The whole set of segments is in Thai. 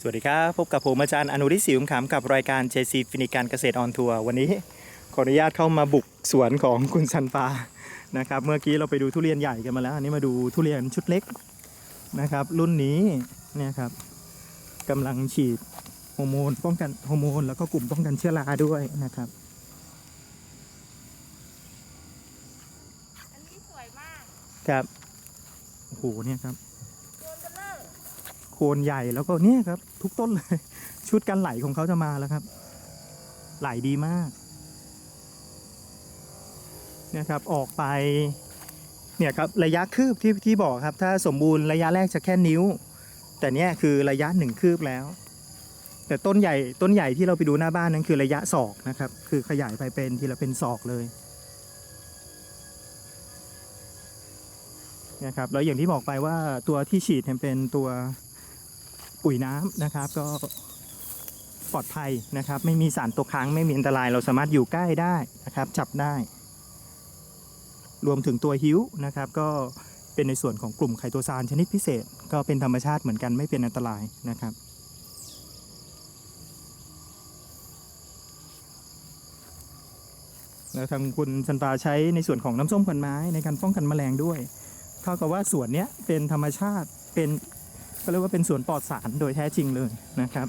สวัสดีครับ พบกับผมอาจารย์อนุริศิวมขำกับรายการ JC ฟินิการเกษตรออนทัวร์วันนี้ขออนุญาตเข้ามาบุกสวนของคุณชันปานะครับเมื่อกี้เราไปดูทุเรียนใหญ่กันมาแล้ว อันนี้มาดูทุเรียนชุดเล็กนะครับ รุ่นนี้เนี่ยครับกำลังฉีดฮอร์โมนป้องกันฮอร์โมนแล้วก็กลุ่มป้องกันเชื้อราด้วยนะครับอันนี้สวยมากครับโอ้โหเนี่ยครับ โดนกันเลอร์ โคนใหญ่แล้วก็เนี่ยครับ ทุกต้นเลย ชุดกันไหลของเขาจะมาแล้วครับ ไหลดีมากนี่ยครับออกไปเนี่ยครับระยะคืบที่ที่บอกครับ ถ้าสมบูรณ์ระยะแรกจะแค่นิ้ว แต่เนี่ยคือระยะหนึ่งคืบแล้ว แต่ต้นใหญ่ต้นใหญ่ที่เราไปดูหน้าบ้านนั้นคือระยะศอกนะครับ คือขยายไปเป็นทีละเป็นศอกเลยนะครับแล้วอย่างที่บอกไปว่าตัวที่ฉีดเนี่ยเป็นตัว ปุ๋ยน้ำนะครับ ก็ปลอดภัยนะครับ ไม่มีสารตกค้างไม่มีอันตราย เราสามารถอยู่ใกล้ได้นะครับ จับได้ รวมถึงตัวฮิ้วนะครับ ก็เป็นในส่วนของกลุ่มไคโตซานชนิดพิเศษ ก็เป็นธรรมชาติเหมือนกันไม่เป็นอันตรายนะครับแล้วทางคุณชันปาใช้ในส่วนของน้ำส้มควันไม้ในการป้องกันแมลงด้วย เท่ากับว่าสวนเนี้ยเป็นธรรมชาติเป็น ก็เรียกว่าเป็นสวนปลอดสารโดยแท้จริงเลยนะครับ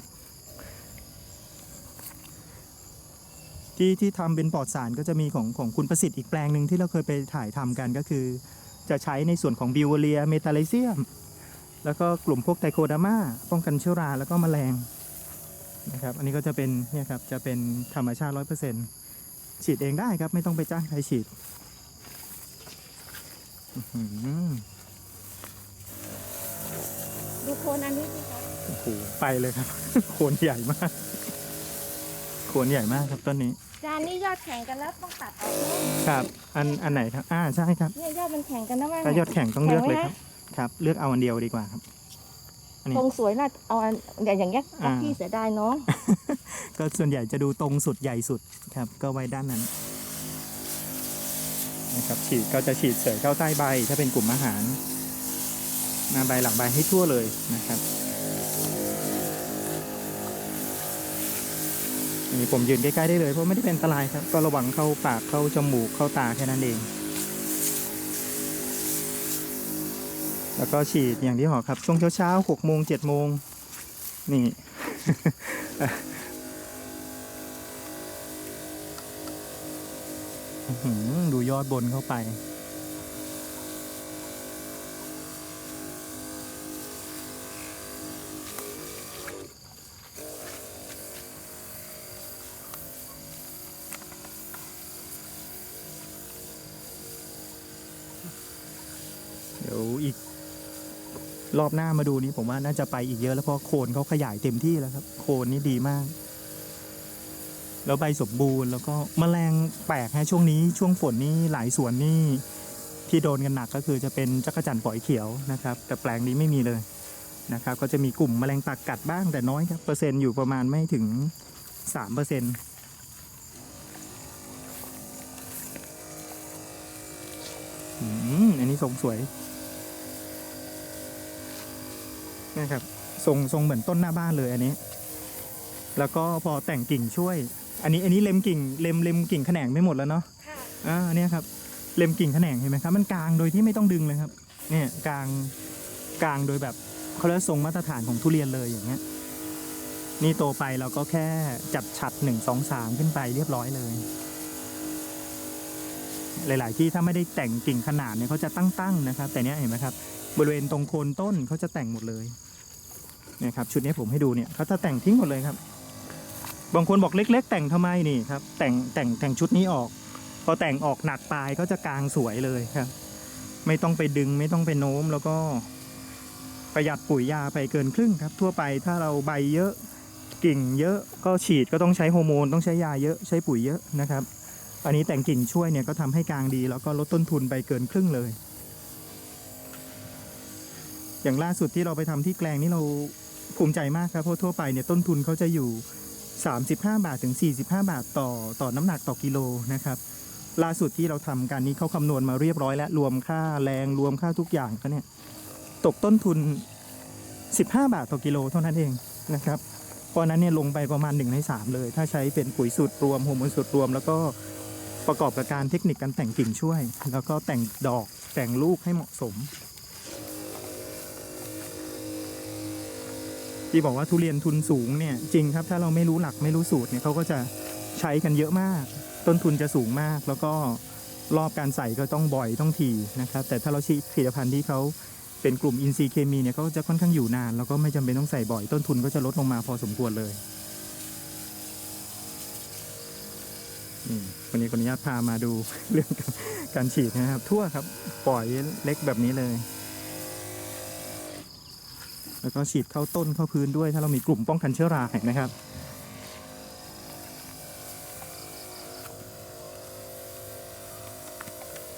ที่ที่ทำเป็นปลอดสารก็จะมีของของคุณประสิทธิ์อีกแปลงหนึ่งที่เราเคยไปถ่ายทำกันก็คือ จะใช้ในส่วนของบิวเรียเมตาลิเซียม แล้วก็กลุ่มพวกไทโคดามาป้องกันเชื้อราแล้วก็แมลงนะครับอันนี้ก็จะเป็นเนี่ยครับจะเป็นธรรมชาติร้อยเปอร์เซ็นต์ฉีดเองได้ครับไม่ต้องไปจ้างใครฉีด ดูโคนอันนี้สิคะโอ้โหไปเลยครับ โคนใหญ่มาก โคนใหญ่มากครับต้นนี้ จานนี้ยอดแข่งกันแล้วต้องตัดออกนะครับ อันอันไหนครับ อ่าใช่ครับเนี่ยยอดมันแข่งกันนะว่า ถ้ายอดแข็งต้องเลือกเลยแข็คงรับไหมครับ เลือกเอาอันเดียวดีกว่าครับ อันนี้ทรงสวยน่าเอาอันอย่างอย่างเงี้ยอ่า พี่เสียดายน้องก็ส่วนใหญ่จะดูตรงสุดใหญ่สุดครับ ก็ไว้ด้านนั้นนะครับฉีดก็จะฉีดเสยเข้าใต้ใบ ถ้าเป็นกลุ่มอาหาร หน้าใบหลังใบให้ทั่วเลยนะครับอันนี่ผมยืนใกล้ๆได้เลยเพราะไม่ได้เป็นอันตรายครับ ก็ระวังเข้าปากเข้าจมูกเข้าตาแค่นั้นเอง แล้วก็ฉีดอย่างที่บอกครับ ช่วงเช้าๆหกโมงเจ็ดโมงนี่ ดูยอดบนเข้าไป เดี๋ยวอีกรอบหน้ามาดูนี้ผมว่าน่าจะไปอีกเยอะแล้วเพราะโคนเขาขยายเต็มที่แล้วครับ โคนนี่ดีมาก แล้วใบสมบูรณ์แล้วก็แมลงแปลกฮะช่วงนี้ช่วงฝนนี่หลายสวนนี่ที่โดนกันหนักก็คือจะเป็นจักรจันทร์ปล่อยเขียวนะครับ แต่แปลงนี้ไม่มีเลยนะครับ ก็จะมีกลุ่มแมลงปากกัดบ้างแต่น้อยครับเปอร์เซ็นต์อยู่ประมาณไม่ถึงสามเปอร์เซ็นต์อันนี้ทรงสวย นะครับทรงทรงเหมือนต้นหน้าบ้านเลยอันนี้ แล้วก็พอแต่งกิ่งช่วย อันนี้อันนี้เล็มกิ่งเล็มเล็มกิ่งแขนงไม่หมดแล้วเนาะค่ะอ่าเนี่ยครับเล็มกิ่งแขนงเห็นไหมครับมันกลางโดยที่ไม่ต้องดึงเลยครับเนี่ยกลางกลางโดยแบบเขาเรียกว่าทรงมาตรฐานของทุเรียนเลยอย่างเงี้ยนี่โตไปเราก็แค่จับฉัดหนึ่งสองสามขึ้นไปเรียบร้อยเลย หลาย ๆ ที่ถ้าไม่ได้แต่งกิ่งขนาดเนี่ยเขาจะตั้ง ๆ นะครับ แต่เนี้ยเห็นไหมครับ บริเวณตรงโคนต้นเขาจะแต่งหมดเลยเนี่ยครับชุดนี้ผมให้ดูเนี่ยเขาจะแต่งทิ้งหมดเลยครับ บางคนบอกเล็ก ๆ แต่งทำไมนี่ครับแต่งแต่งแต่งชุดนี้ออก พอแต่งออกหนักปลายก็จะกลางสวยเลยครับ ไม่ต้องไปดึงไม่ต้องไปโน้มแล้วก็ประหยัดปุ๋ยยาไปเกินครึ่งครับ ทั่วไปถ้าเราใบเยอะกิ่งเยอะก็ฉีดก็ต้องใช้ฮอร์โมนต้องใช้ยาเยอะใช้ปุ๋ยเยอะนะครับ อันนี้แต่งกิ่งช่วยเนี่ยก็ทำให้กลางดีแล้วก็ลดต้นทุนไปเกินครึ่งเลย อย่างล่าสุดที่เราไปทำที่แกลงนี่เราภูมิใจมากครับเพราะทั่วไปเนี่ยต้นทุนเขาจะอยู่ 35 บาทถึง 45 บาทต่อต่อน้ำหนักต่อกิโลนะครับล่าสุดที่เราทำกันนี้เขาคำนวณมาเรียบร้อย แล้วรวมค่าแรงรวมค่าทุกอย่างก็เนี่ยตกต้นทุน 15 บาทต่อกิโลเท่านั้นเองนะครับเพราะนั้นเนี่ยลงไปประมาณ1ใน3 เลย ถ้าใช้เป็นปุ๋ยสูตรรวมฮอร์โมนสูตรรวม แล้วก็ประกอบกับการเทคนิคการแต่งกิ่งช่วย แล้วก็แต่งดอกแต่งลูกให้เหมาะสม ที่บอกว่าทุเรียนทุนสูงเนี่ยจริงครับถ้าเราไม่รู้หลักไม่รู้สูตรเนี่ยเขาก็จะใช้กันเยอะมาก ต้นทุนจะสูงมาก แล้วก็รอบการใส่ก็ต้องบ่อยต้องทีนะครับ แต่ถ้าเราใช้ผลิตภัณฑ์ที่เขาเป็นกลุ่มอินทรีย์เคมีเนี่ยเขาก็จะค่อนข้างอยู่นาน แล้วก็ไม่จำเป็นต้องใส่บ่อยต้นทุนก็จะลดลงมาพอสมควรเลยอืมวันนี้ขออนุญาตพามาดูเรื่องการฉีดนะครับ ทั่วครับ ปล่อยเล็กแบบนี้เลย แล้วก็ฉีดเข้าต้นเข้าพื้นด้วย ถ้าเรามีกลุ่มป้องกันเชื้อราเห็นไหมครับ